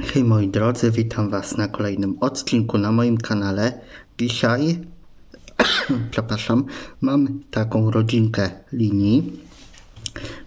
Hej moi drodzy, witam Was na kolejnym odcinku na moim kanale. Dzisiaj, przepraszam, mam taką rodzinkę linii.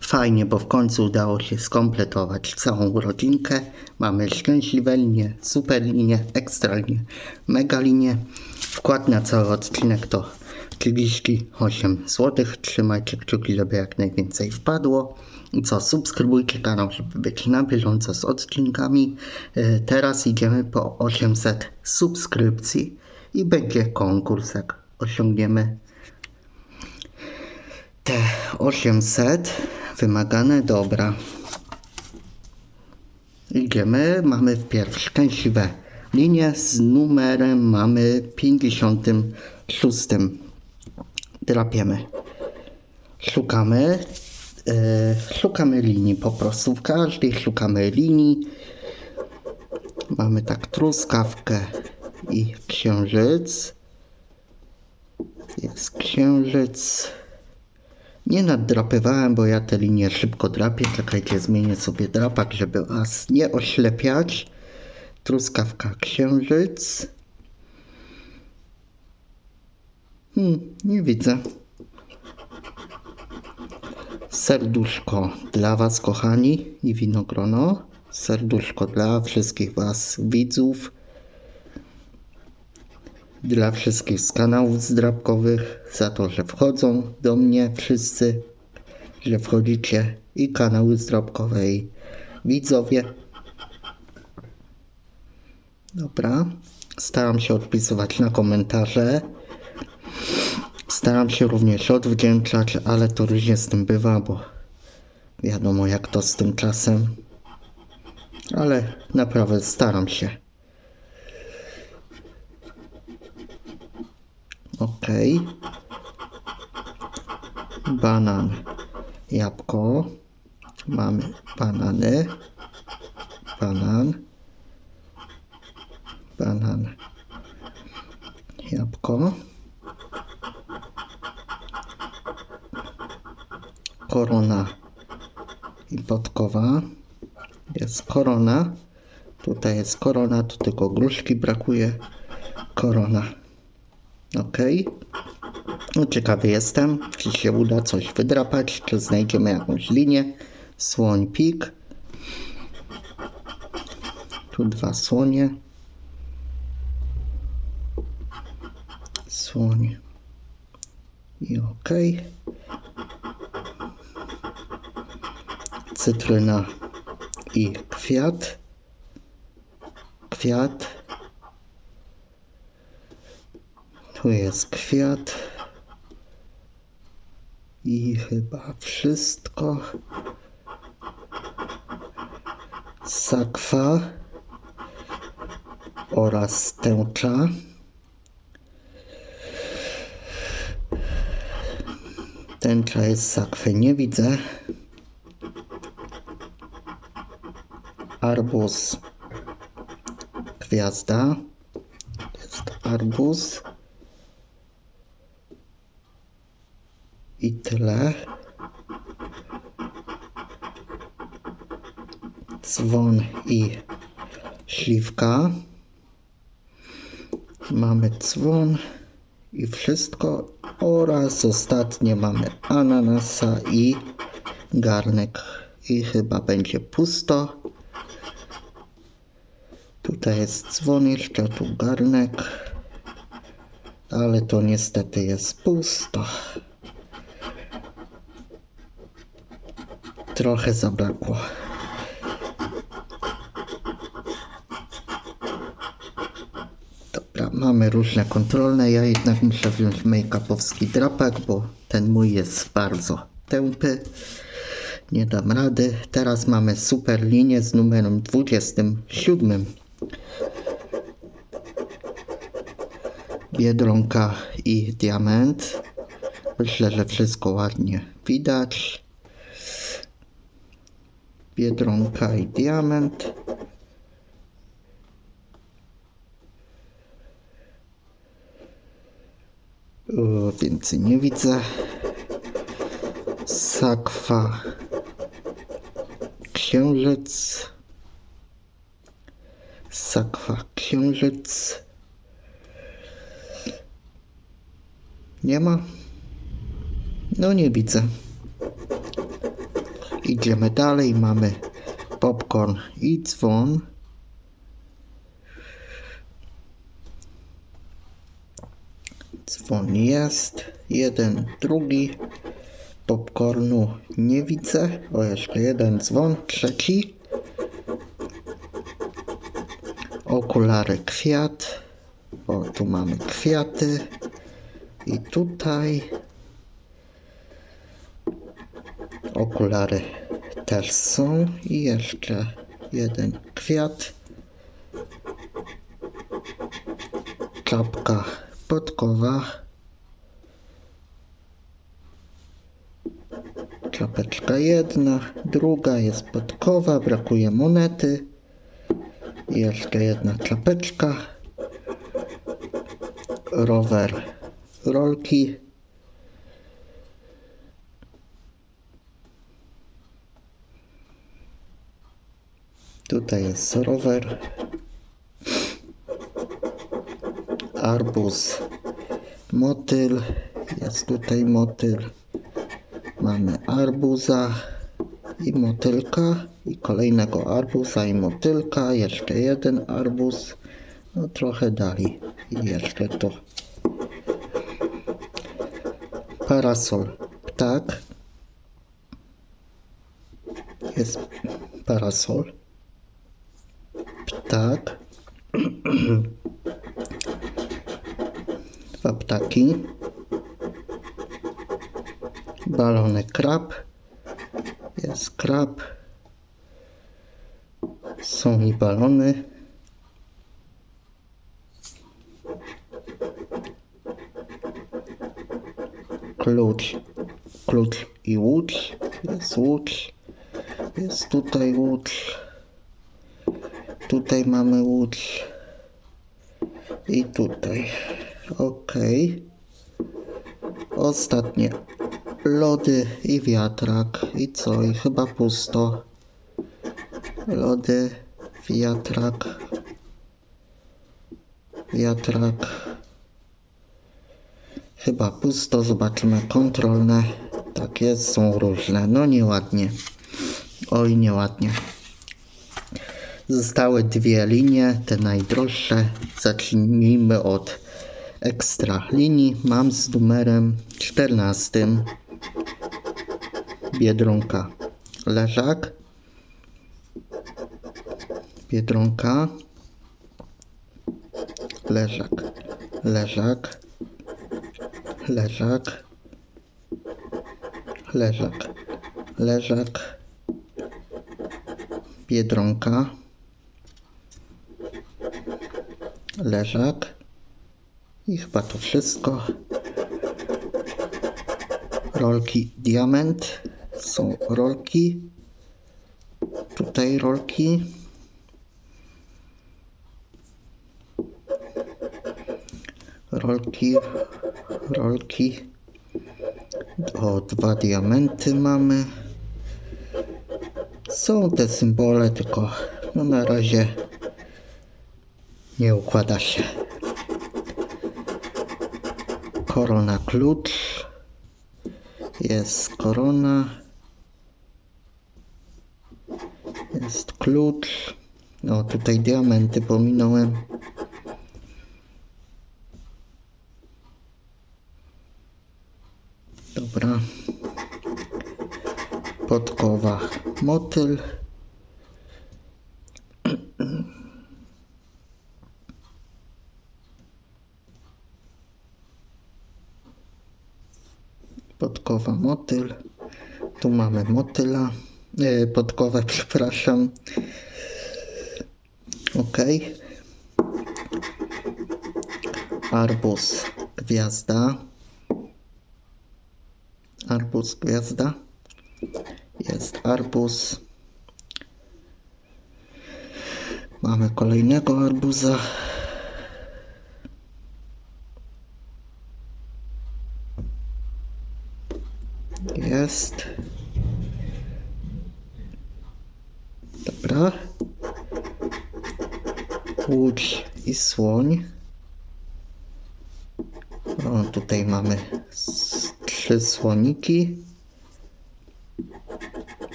Fajnie, bo w końcu udało się skompletować całą rodzinkę. Mamy szczęśliwe linie, super linie, ekstra linie, mega linie. Wkład na cały odcinek to 38 zł. Trzymajcie kciuki, żeby jak najwięcej wpadło. Co, subskrybujcie kanał, żeby być na bieżąco z odcinkami. E, Teraz idziemy po 800 subskrypcji i będzie konkurs, jak osiągniemy te 800 wymagane dobra. Idziemy, mamy wpierw szczęśliwe linie z numerem mamy 56. Drapiemy. Szukamy. E, szukamy linii po prostu. W każdej szukamy linii. Mamy tak truskawkę i księżyc. Jest księżyc. Nie naddrapywałem, bo ja te linie szybko drapię. Czekajcie, zmienię sobie drapak, żeby was nie oślepiać. Truskawka, księżyc. Hmm, nie widzę. Serduszko dla was, kochani, i winogrono. Serduszko dla wszystkich was, widzów. Dla wszystkich z kanałów zdrabkowych, za to, że wchodzą do mnie wszyscy, że wchodzicie i kanały zdrabkowe i widzowie. Dobra, staram się odpisywać na komentarze. Staram się również odwdzięczać, ale to różnie z tym bywa, bo wiadomo jak to z tym czasem. Ale naprawdę staram się. Okej. Banan. Jabłko. Mamy banany. Banan. Banan. Jabłko. Korona i podkowa. Jest korona. Tutaj jest korona, tu tylko gruszki brakuje. Korona. Ok. No ciekawy jestem, czy się uda coś wydrapać, czy znajdziemy jakąś linię. Słoń pik. Tu dwa słonie. Słoń. I ok. Cytryna i kwiat. Kwiat. Tu jest kwiat. I chyba wszystko. Sakwa oraz tęcza. Tęcza jest sakwy, nie widzę. Arbuz. Gwiazda. Jest arbuz. I tyle. Dzwon i śliwka. Mamy dzwon i wszystko. Oraz ostatnie mamy ananasa i garnek. I chyba będzie pusto. Tutaj jest dzwon jeszcze, tu garnek. Ale to niestety jest pusto. Trochę zabrakło. Dobra, mamy różne kontrolne. Ja jednak muszę wziąć make-upowski drapak, bo ten mój jest bardzo tępy. Nie dam rady. Teraz mamy super linię z numerem 27. Biedronka i diament. Myślę, że wszystko ładnie widać. Biedronka i diament. O, więcej nie widzę. Sakwa. Księżyc. Sakwa księżyc. Nie ma? No nie widzę. Idziemy dalej, mamy popcorn i dzwon. Dzwon jest, jeden, drugi. Popcornu nie widzę. O, jeszcze jeden dzwon, trzeci. Okulary kwiat. O, tu mamy kwiaty. I tutaj okulary też są. I jeszcze jeden kwiat. Czapka podkowa. Czapeczka jedna, druga jest podkowa, brakuje monety. I jeszcze jedna czapeczka. Rower, rolki. Tutaj jest rower. Arbuz, motyl. Jest tutaj motyl. Mamy arbuza i motylka i kolejnego arbuza i motylka, jeszcze jeden arbuz, no trochę dalej i jeszcze to. Parasol, ptak. Jest parasol. Ptak. Dwa ptaki balony krab. Jest krab. Są i balony. Klucz. Klucz i łódź. Jest łódź. Jest tutaj łódź. Tutaj mamy łódź. I tutaj. Ok. Ostatnie lody i wiatrak. I co? I chyba pusto. Lody, wiatrak. Wiatrak. Chyba pusto. Zobaczymy kontrolne. Tak jest, są różne. No nieładnie. Oj, nieładnie. Zostały dwie linie, te najdroższe. Zacznijmy od ekstra linii. Mam z numerem 14. Biedronka. Leżak. Biedronka. Leżak. Leżak. Leżak. Leżak. Leżak. Biedronka. Leżak. I chyba to wszystko. Rolki diament. Są rolki. Tutaj rolki. Rolki. Rolki. O, dwa diamenty mamy. Są te symbole, tylko no na razie nie układa się. Korona klucz. Jest korona. Jest klucz. O, tutaj diamenty pominąłem. Dobra. Podkowa. Motyl. Podkowa motyl. Tu mamy motyla. E, podkowę, przepraszam. Ok. Arbuz, gwiazda. Arbuz, gwiazda. Jest arbuz. Mamy kolejnego arbuza. Jest. Dobra. Łódź i słoń. O, tutaj mamy trzy słoniki.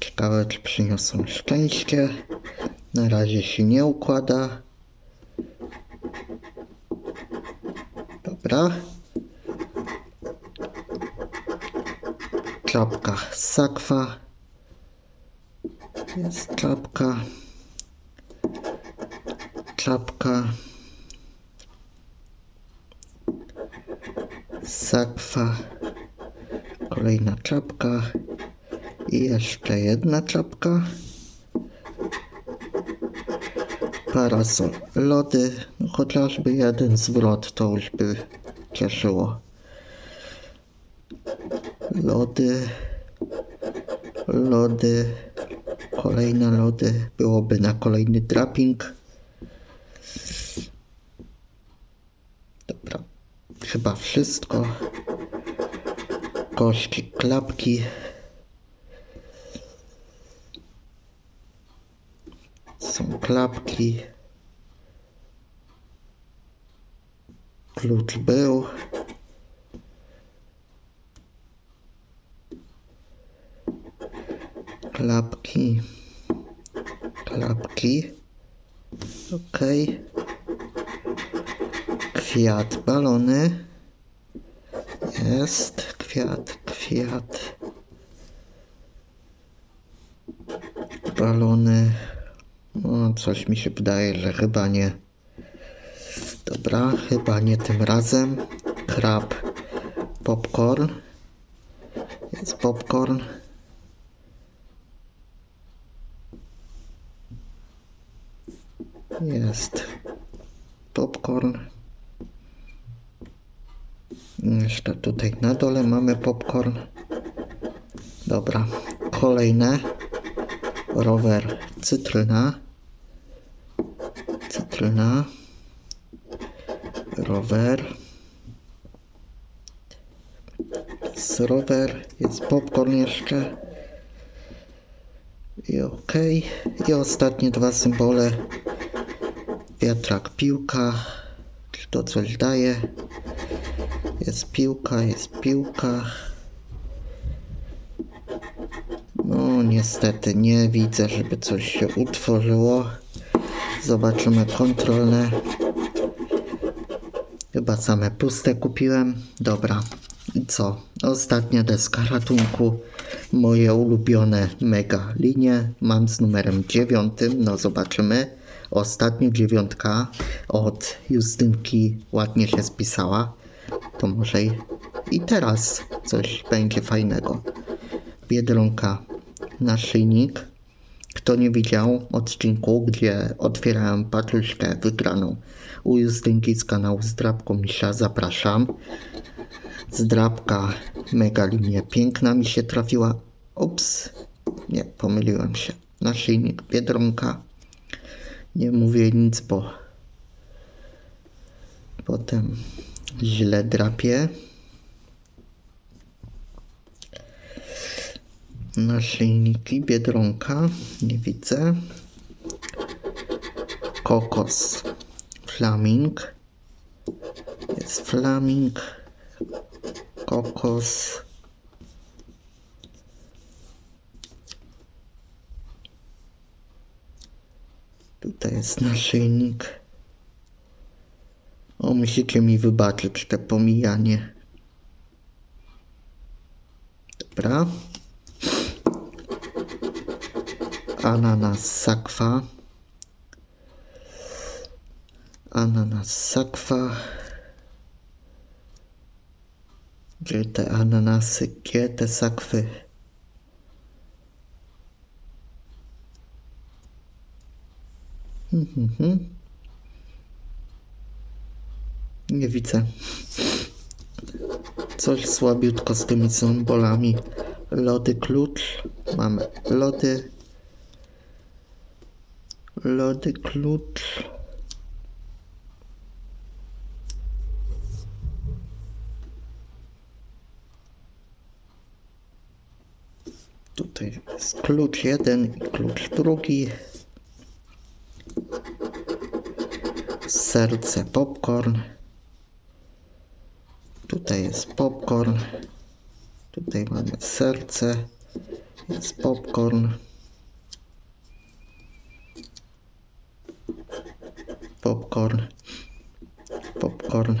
Ciekawe, czy przyniosą szczęście. Na razie się nie układa. Dobra. Czapka sakwa. Jest czapka. Czapka. Sakwa. Kolejna czapka. I jeszcze jedna czapka. Parasol. Lody. No, chociażby jeden zwrot to już by cieszyło. Lody. Lody. Kolejne lody. Byłoby na kolejny draping. Dobra. Chyba wszystko. Kości, klapki. Są klapki. Klucz był. Klapki. Klapki. Ok. Kwiat, balony. Jest kwiat, kwiat. Balony. No, coś mi się wydaje, że chyba nie. Dobra, chyba nie tym razem. Krab. Popcorn. Jest popcorn. Jest popcorn. Jeszcze tutaj na dole mamy popcorn. Dobra, kolejne. Rower cytryna. Cytryna. Rower. Jest rower, jest popcorn jeszcze. I ok. I ostatnie dwa symbole. Wiatrak, piłka. Czy to coś daje? Jest piłka, jest piłka. No niestety nie widzę, żeby coś się utworzyło. Zobaczymy kontrolne. Chyba same puste kupiłem. Dobra. I co? Ostatnia deska ratunku. Moje ulubione mega linie. Mam z numerem dziewiątym. No zobaczymy. Ostatnia dziewiątka od Justynki ładnie się spisała. To może i, teraz coś będzie fajnego. Biedronka, naszyjnik. Kto nie widział odcinku, gdzie otwierałem paczuszkę wygraną u Justynki z kanału Zdrabką Misia, zapraszam. Zdrabka, mega linie, piękna mi się trafiła. Ups, nie, pomyliłem się. Naszyjnik, Biedronka. Nie mówię nic, bo potem źle drapie. Naszyjniki, Biedronka, nie widzę. Kokos, flaming. Jest flaming. Kokos. Tutaj jest naszyjnik. Musicie mi wybaczyć te pomijanie. Dobra. Ananas sakwa. Ananas sakwa. Gdzie te ananasy, gdzie te sakwy? Mhm, mhm. Nie widzę. Coś słabiutko z tymi symbolami. Lody klucz. Mamy lody. Lody klucz. Tutaj jest klucz jeden i klucz drugi. serce, popcorn. Tutaj jest popcorn. Tutaj mamy serce. Jest popcorn. Popcorn. Popcorn.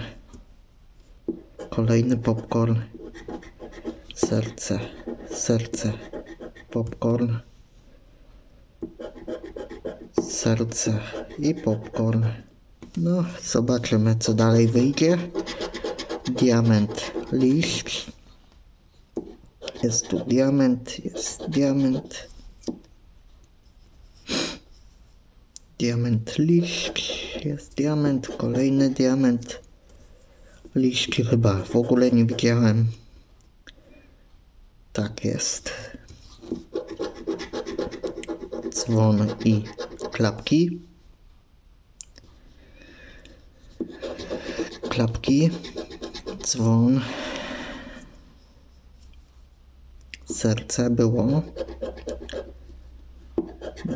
Kolejny popcorn. Serce. Serce. Popcorn. Serce i popcorn. No, zobaczymy co dalej wyjdzie. Diament liść. Jest tu diament, jest diament. Diament liść, jest diament, kolejny diament. Liści chyba w ogóle nie widziałem. Tak jest. Dzwon i klapki. Klapki, dzwon. Serce było.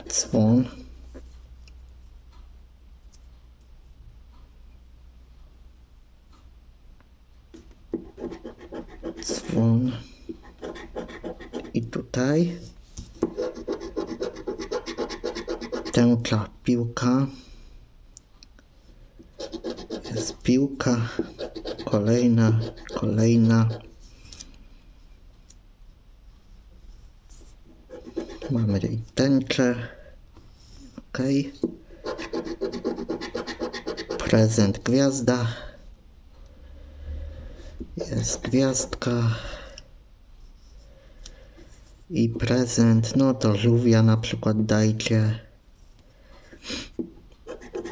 Dzwon. Dzwon. I tutaj tęcza piłka. Jest piłka. Kolejna, kolejna. Mamy jej tęczę. Ok. Prezent gwiazda. Jest gwiazdka. I prezent, no to żółwia na przykład dajcie.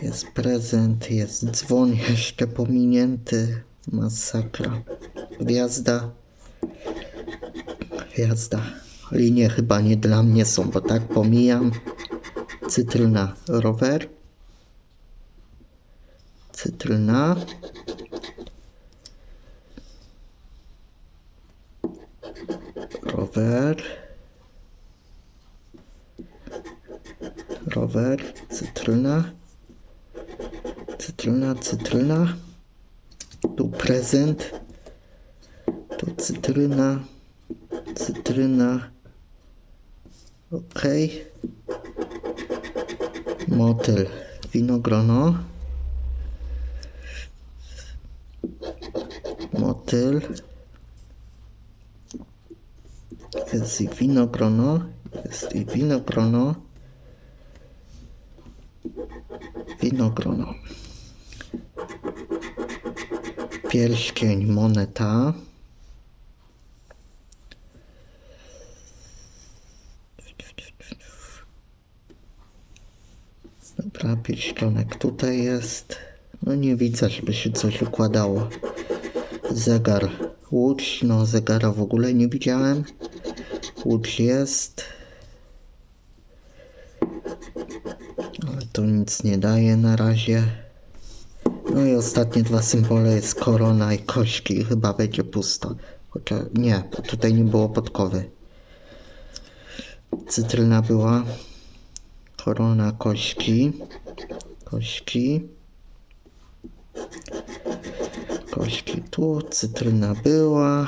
Jest prezent, jest dzwon jeszcze pominięty. Masakra. Gwiazda. Gwiazda. Linie chyba nie dla mnie są, bo tak pomijam. Cytryna. Rower. Cytryna. Rower. Rower. Cytryna. Cytryna, cytryna. Tu prezent. Tu cytryna. Cytryna. Ok. Motyl. Winogrono. Motyl. Jest i winogrono. Jest i winogrono. Winogrono. Pierścień, moneta. Dobra, pierścionek tutaj jest. No nie widzę, żeby się coś układało. Zegar, łódź. No zegara w ogóle nie widziałem. Łódź jest. Ale to nic nie daje na razie. No i ostatnie dwa symbole jest korona i kośki. Chyba będzie pusto. Chociaż nie, tutaj nie było podkowy. Cytryna była. Korona, kośki. Kośki. Kośki tu. Cytryna była.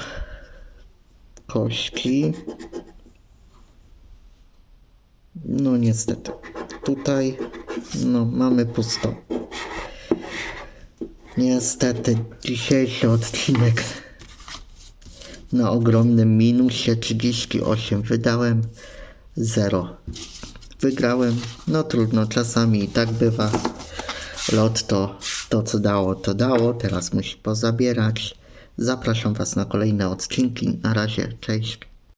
Kośki. No niestety. Tutaj no mamy pusto. Niestety dzisiejszy odcinek na ogromnym minusie 38 wydałem 0. Wygrałem, no trudno, czasami i tak bywa. Lot to, to co dało, to dało, teraz musi pozabierać. Zapraszam Was na kolejne odcinki. Na razie, cześć.